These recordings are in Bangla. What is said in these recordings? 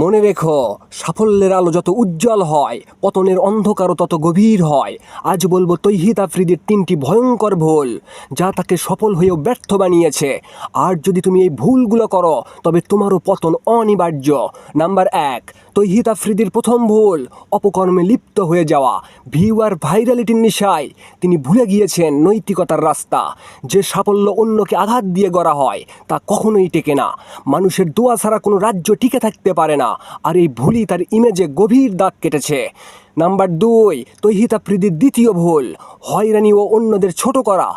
মনে রেখো, সাফল্যের আলো যত উজ্জ্বল হয়, পতনের অন্ধকারও তত গভীর হয়। আজ বলব তৈহিদ আফ্রিদির তিনটি ভয়ঙ্কর ভুল, যা তাকে সফল হয়েও ব্যর্থ বানিয়েছে। আর যদি তুমি এই ভুলগুলো করো, তবে তোমারও পতন অনিবার্য। নাম্বার এক তৈহিদ আফ্রিদির প্রথম ভুল, অপকর্মে লিপ্ত হয়ে যাওয়া ভিউ আর ভাইরালিটির নেশায় তিনি ভুলে গিয়েছেন নৈতিকতার রাস্তা। যে সাফল্য অন্যকে আঘাত দিয়ে গড়া হয়, তা কখনোই টেকে না। মানুষের দোয়া ছাড়া কোনো রাজ্য টিকে থাকতে পারে না, আর এই ভুলই তার ইমেজে গভীর দাগ কেটেছে। নাম্বার দুই তৈহিত প্রীতির দ্বিতীয় ভুল, হয়রানি ও অন্যদের ছোট করা,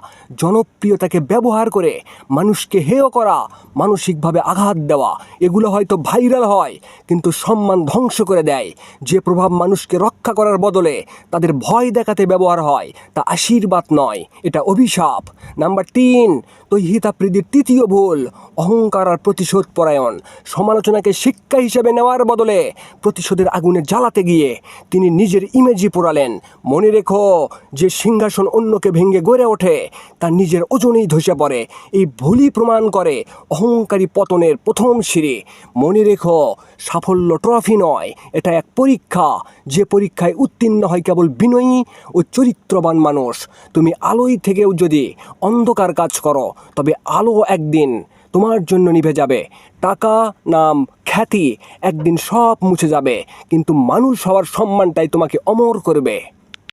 জনপ্রিয়তাকে ব্যবহার করে মানুষকে হেয় করা, মানসিকভাবে আঘাত দেওয়া, এগুলো হয়তো ভাইরাল হয়, কিন্তু সম্মান ধ্বংস করে দেয়। যে প্রভাব মানুষকে রক্ষা করার বদলে তাদের ভয় দেখাতে ব্যবহার হয়, তা আশীর্বাদ নয়, এটা অভিশাপ। নাম্বার তিন তৈহিত প্রীতির তৃতীয় ভুল, অহংকার আর প্রতিশোধ পরায়ণ, সমালোচনাকে শিক্ষা হিসেবে নেওয়ার বদলে প্রতিশোধের আগুনে জ্বালাতে গিয়ে তিনি নিজের ইমেজই পোড়ালেন। মনে রেখো যে সিংহাসন অন্যকে ভেঙে গড়ে ওঠে, তার নিজের ওজনেই ধসে পড়ে। এই ভুলই প্রমাণ করে অহংকারী পতনের প্রথম সিঁড়ি। মনে রেখো, সাফল্য ট্রফি নয়, এটা এক পরীক্ষা। যে পরীক্ষায় উত্তীর্ণ হয় কেবল বিনয়ী ও চরিত্রবান মানুষ। তুমি আলোয় থেকেও যদি অন্ধকার কাজ করো, তবে আলো একদিন তোমার জন্য নিভে যাবে। টাকা, নাম, খ্যাতি একদিন সব মুছে যাবে, কিন্তু মানুষ হওয়ার সম্মানটাই তোমাকে অমর করবে।